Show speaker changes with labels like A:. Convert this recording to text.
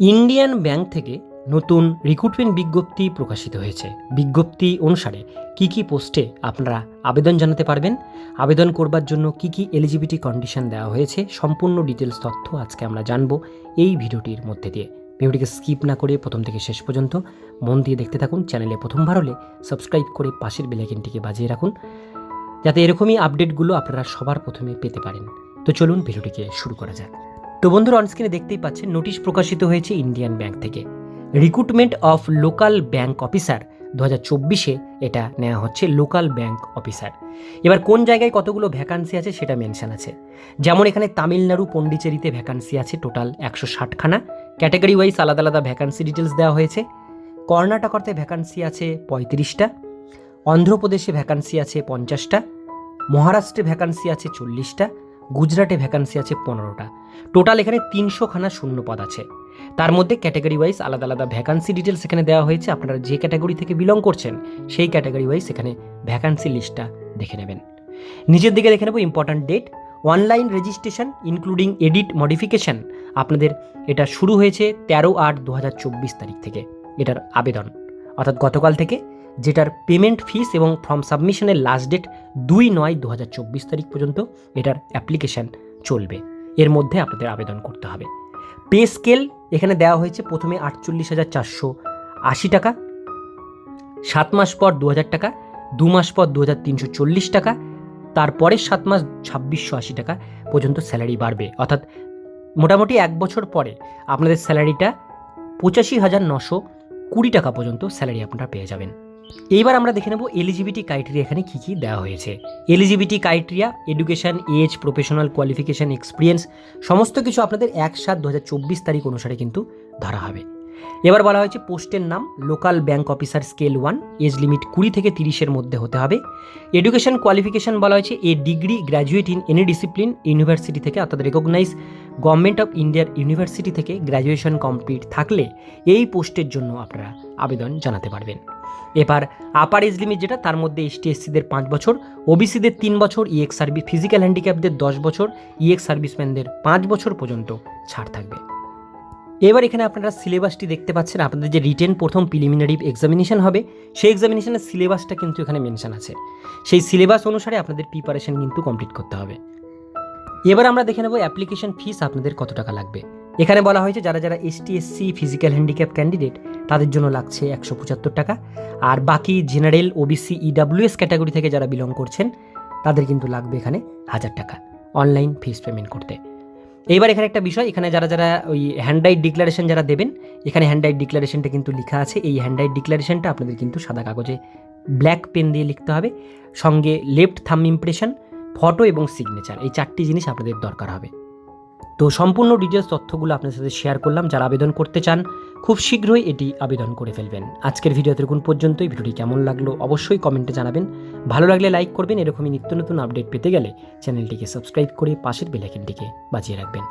A: Indian bank থেকে নতুন recruitment বিজ্ঞপ্তি প্রকাশিত হয়েছে। বিজ্ঞপ্তি অনুসারে কি কি পোস্টে আপনারা আবেদন জানাতে পারবেন? আবেদন করবার জন্য কি কি এলিজিবিলিটি কন্ডিশন দেওয়া হয়েছে? সম্পূর্ণ ডিটেলস তথ্য আজকে আমরা জানব এই ভিডিওটির মধ্যে দিয়ে। ভিডিওটিকে স্কিপ না করে প্রথম থেকে শেষ পর্যন্ত মন দিয়ে দেখতে থাকুন। চ্যানেলে প্রথমবার হলে সাবস্ক্রাইব করে পাশের বেলাইকেনটিকে বাজিয়ে রাখুন। যাতে এরকমই আপডেটগুলো আপনারা সবার প্রথমে পেতে পারেন। তো চলুন ভিডিওটিকে শুরু করা যাক। তো বন্ধুরা অনস্ক্রিনে দেখতেই পাচ্ছেন, নোটিশ প্রকাশিত হয়েছে ইন্ডিয়ান ব্যাংক থেকে। Recruitment of local bank officer দু হাজার চব্বিশে এটা নেওয়া হচ্ছে লোকাল ব্যাংক অফিসার এবার কোন জায়গায় কতগুলো ভ্যাকান্সি আছে সেটা মেনশন আছে। যেমন এখানে তামিলনাড়ু পন্ডিচেরিতে ভ্যাকান্সি আছে টোটাল একশো ষাটখানা। ক্যাটাগরি ওয়াইজ আলাদা আলাদা ভ্যাকান্সি ডিটেলস দেওয়া হয়েছে। কর্ণাটকতে ভ্যাকান্সি আছে পঁয়ত্রিশটা। অন্ধ্রপ্রদেশে ভ্যাকান্সি আছে পঞ্চাশটা। মহারাষ্ট্রে ভ্যাকান্সি আছে চল্লিশটা। গুজরাটে ভ্যাকান্সি আছে পনেরোটা। টোটাল এখানে তিনশোখানা শূন্য পদ আছে। তার মধ্যে ক্যাটাগরি ওয়াইজ আলাদা আলাদা ভ্যাকান্সি ডিটেলস এখানে দেওয়া হয়েছে। আপনারা যে ক্যাটাগরি থেকে বিলং করছেন, সেই ক্যাটাগরি ওয়াইজ এখানে ভ্যাকান্সি লিস্টটা দেখে নেবেন। নিচের দিকে দেখে নেব important date online registration including edit modification আপনাদের এটা শুরু হয়েছে তেরো আট দু তারিখ থেকে। এটার আবেদন। অর্থাৎ গতকাল থেকে যেটার পেমেন্ট ফিস এবং ফর্ম সাবমিশনের লাস্ট ডেট দুই নয় দু তারিখ পর্যন্ত এটার অ্যাপ্লিকেশান চলবে। এর মধ্যে আপনাদের আবেদন করতে হবে। পে স্কেল এখানে দেওয়া হয়েছে প্রথমে আটচল্লিশ হাজার চারশো আশি টাকা, সাত মাস পর দু হাজার টাকা, দু মাস পর দু হাজার তিনশো চল্লিশ টাকা, তারপরের সাত মাস ছাব্বিশশো আশি টাকা পর্যন্ত স্যালারি বাড়বে। অর্থাৎ মোটামুটি এক বছর পরে আপনাদের স্যালারিটা পঁচাশি হাজার নশো কুড়ি টাকা পর্যন্ত স্যালারি আপনারা পেয়ে যাবেন। এইবার আমরা দেখে নেব এলিজিবিলিটি ক্রাইটেরিয়া এখানে কী কী দেওয়া হয়েছে। Eligibility criteria, education, age, professional qualification, experience, সমস্ত কিছু আপনাদের এক সাত দু তারিখ অনুসারে কিন্তু ধরা হবে। এবার বলা হয়েছে পোস্টের নাম, local bank officer scale one, age limit কুড়ি থেকে তিরিশের মধ্যে হতে হবে। এডুকেশন কোয়ালিফিকেশন বলা হয়েছে a degree graduate in any discipline, university থেকে অর্থাৎ রেকগনাইজ গভর্নমেন্ট অফ ইন্ডিয়ার ইউনিভার্সিটি থেকে গ্র্যাজুয়েশন কমপ্লিট থাকলে এই পোস্টের জন্য আপনারা আবেদন জানাতে পারবেন। এবার আপার এজ লিমিট যেটা, তার মধ্যে এসটি এসসিদের পাঁচ বছর ওবিসিদের তিন বছর ইএক্স সার্ভিস ফিজিক্যাল হ্যান্ডিক্যাপদের দশ বছর ইএক্স সার্ভিসম্যানদের পাঁচ বছর পর্যন্ত ছাড় থাকবে। এবার এখানে আপনারা সিলেবাসটি দেখতে পাচ্ছেন, আপনাদের যে রিটেন প্রথম প্রিলিমিনারি এক্সামিনেশন হবে, সেই এক্সামিনেশনের সিলেবাসটা কিন্তু এখানে মেনশন আছে। সেই সিলেবাস অনুসারে আপনাদের প্রিপারেশন কিন্তু কমপ্লিট করতে হবে। এবার আমরা দেখে নেব অ্যাপ্লিকেশন ফিস আপনাদের কত টাকা লাগবে। এখানে বলা হয়েছে, যারা যারা ST SC physical handicap candidate তাদের জন্য লাগছে একশো পঁচাত্তর টাকা। আর বাকি জেনারেল, ওবিসি, ইডাব্লিউএস ক্যাটাগরি থেকে যারা বিলং করছেন, তাদের কিন্তু লাগবে এখানে হাজার টাকা অনলাইন ফিস পেমেন্ট করতে। এইবার এখানে একটা বিষয়, এখানে যারা যারা ওই হ্যান্ডরাইট ডিক্লারেশন যারা দেবেন, এখানে হ্যান্ডরাইট ডিক্লারেশনটা কিন্তু লেখা আছে। এই হ্যান্ডরাইট ডিক্লারেশনটা আপনাদের কিন্তু সাদা কাগজে ব্ল্যাক পেন দিয়ে লিখতে হবে। সঙ্গে লেফট থাম ইমপ্রেশন ফটো এবং সিগনেচার এই চারটি জিনিস আপনাদের দরকার হবে। তো সম্পূর্ণ ডিটেলস তথ্যগুলো আপনার সাথে শেয়ার করলাম। যারা আবেদন করতে চান, খুব শীঘ্রই এটি আবেদন করে ফেলবেন। আজকের ভিডিওতে কোন পর্যন্তই। ভিডিওটি কেমন লাগল অবশ্যই কমেন্টে জানাবেন। ভালো লাগলে লাইক করবেন। এরকমই নিত্য নতুন আপডেট পেতে গেলে চ্যানেলটিকে সাবস্ক্রাইব করে পাশের বেলাইকেনটিকে বাজিয়ে রাখবেন।